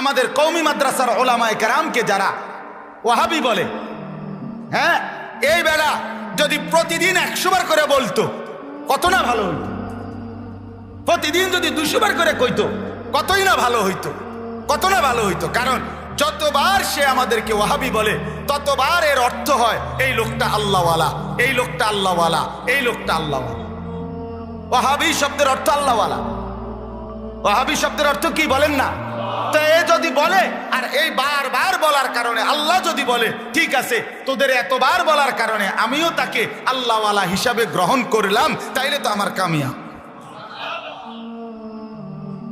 আমাদের কৌমি মাদ্রাসার ওলামায় কেরামকে যারা ওয়াহাবি বলে হ্যাঁ? এই বেলা যদি প্রতিদিন একশো বার করে বলতো, কত না ভালো হইতো? প্রতিদিন যদি দুশো বার করে কইতো, কতই না ভালো হইতো? কত না ভালো হইতো? কারণ যতবার সে আমাদেরকে ওয়াহাবি বলে, ততবার এর অর্থ হয়, এই লোকটা আল্লাহওয়ালা, এই লোকটা আল্লাহওয়ালা, এই লোকটা আল্লাহওয়ালা। ওয়াহাবি শব্দের অর্থ আল্লাহওয়ালা। ওয়াহাবি শব্দের অর্থ কি বলেন না? যদি বলে, আর এই বারবার বলার কারণে, আল্লাহ যদি বলে, ঠিক আছে, তোদের এতবার বলার কারণে আমিও তাকে আল্লাহওয়ালা হিসাবে গ্রহণ করলাম, তাইলে তো আমার কামিয়া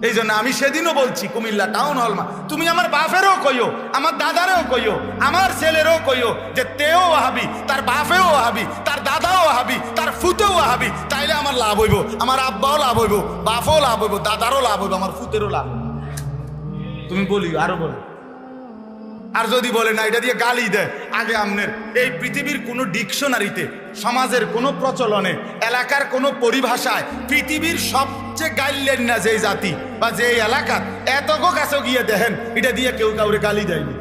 এই জন্য আমি সেদিনও বলছি, কুমিল্লা টাউন হল মা, তুমি আমার বাপেরও কইও, আমার দাদারও কইও, আমার ছেলেরও কইও যে তেও হাবি তার বাপেও হাবি তার দাদাও হাবি তার ফুতেও হাবি তাইলে আমার লাভ হইব, আমার আব্বাও লাভ হইব, বাপও লাভ হইব, দাদারও লাভ হইব, আমার ফুতেরও লাভ হইব। তুমি বলি আরও বলো। আর যদি বলে না, এটা দিয়ে গালি দেয় আগে আমনের, এই পৃথিবীর কোনো ডিকশনারিতে, সমাজের কোনো প্রচলনে, এলাকার কোনো পরিভাষায়, পৃথিবীর সবচেয়ে গাইলেন না যে জাতি বা যে এলাকা এত কাছে গিয়ে দেখেন, এটা দিয়ে কেউ কাউরে গালি দেয়নি।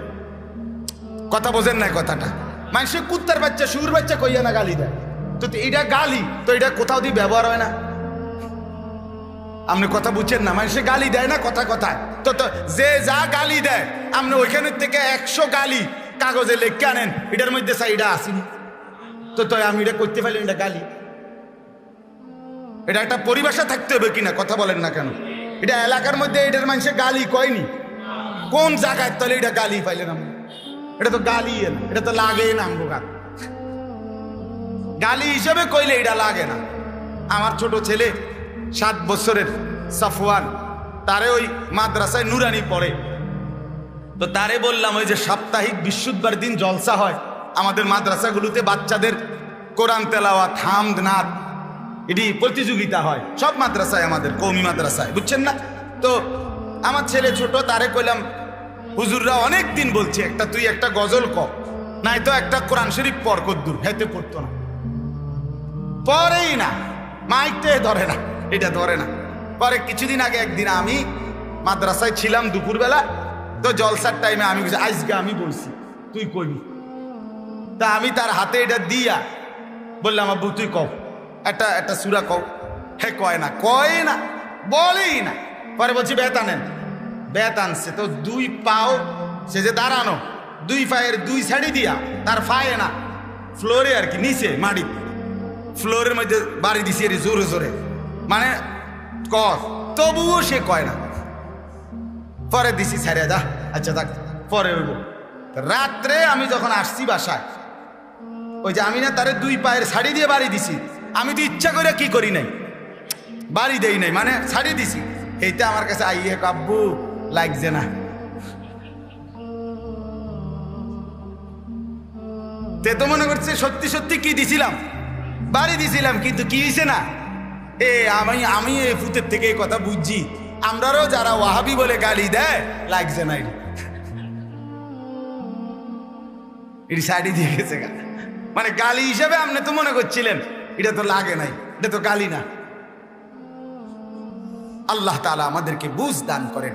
কথা বোঝেন না কথাটা। মানুষের কুত্তার বাচ্চা সুর বাচ্চা কইয়া না গালি দেয়। তো এটা গালি, তো এটা কোথাও দিয়ে ব্যবহার হয় না। আপনি কথা বুঝছেন না? মানুষে গালি দেয় না কথা কথায় তো তো, যে যা গালি দেয় আপনি ওইখানের থেকে একশো গালি কাগজে লেখকে আনেন। এটার মধ্যে সাইডা আসিনি তো তো, আমি এটা করতে পারলাম এটা গালি। এটা একটা পরিভাষা থাকতে হবে কিনা, কথা বলেন না কেন? এটা এলাকার মধ্যে এটার মানুষে গালি কয়নি। কোন জায়গায় তাহলে এটা গালি পাইলেন আপনি? এটা তো গালি এটা তো লাগে না আমগো গালি হিসেবে কইলে এটা লাগে না। আমার ছোট ছেলে সাত বছরের সাফওয়ান, তারে ওই মাদ্রাসায় নুরানি পড়ে। তো তারে বললাম, ওই যে সাপ্তাহিক বিশুদ্ধবার দিন জলসা হয়, আমাদের মাদ্রাসাগুলোতে বাচ্চাদের কোরআন তেলাওয়া থামদ নাথ এটি প্রতিযোগিতা হয়, সব মাদ্রাসায় আমাদের, কৌমি মাদ্রাসায়, বুঝছেন না? তো আমার ছেলে ছোট, তারে কইলাম, হুজুররা অনেক দিন বলছে, একটা তুই একটা গজল ক নাই তো একটা কোরআন শরীফ পর কদ্দুর, হেতে পড়তো না। পরেই না মাইকতে ধরে না। এটা ধরে না। পরে কিছুদিন আগে একদিন আমি মাদ্রাসায় ছিলাম দুপুরবেলা, তো জলসার টাইমে আমি আজকে আমি বলছি, তুই কইবি? তা আমি তার হাতে এটা দিয়া বললাম, আব্বু, তুই কও, একটা একটা সুরা কও। হে, কয় না কয় না, বলেই না। পরে বলছি, বেত আনেন। বেত আনছে, তো দুই পাও সে যে দাঁড়ানো, দুই পায়ের দুই সাইডে দিয়া তার ফায়ে না, ফ্লোরে আর কি, নিচে মাটি ফ্লোরের মধ্যে বাড়ি দিছি এর জোরে জোরে। মানে কর। তবুও সে কয় না। পরে দিছি ছাড়ে যা। আচ্ছা দেখ পরে হইব রাত্রে আমি যখন আসছি বাসায়, ওই যে আমি না তারে দুই পায়ের শাড়ি দিয়ে বাড়ি দিছি। আমি তো ইচ্ছা করে কি করি নাই? বাড়ি দেই নাই মানে শাড়ি দিছি। এইটা আমার কাছে আইয়ে কাব্বু লাগছে না। তে তো মনে করছে, সত্যি সত্যি কি দিছিলাম? বাড়ি দিছিলাম, কিন্তু কি হয়েছে না? এ, আমি আমি এই ফুতের থেকে এই কথা বুঝছি। আমরারও যারা ওয়াহাবি বলে গালি দেয় লাগছে না এটি এটি সাইডে দিয়ে গেছে মানে গালি হিসেবে আপনি তো মনে করছিলেন, এটা তো লাগে নাই, এটা তো গালি না। আল্লাহ তালা আমাদেরকে বুঝ দান করেন।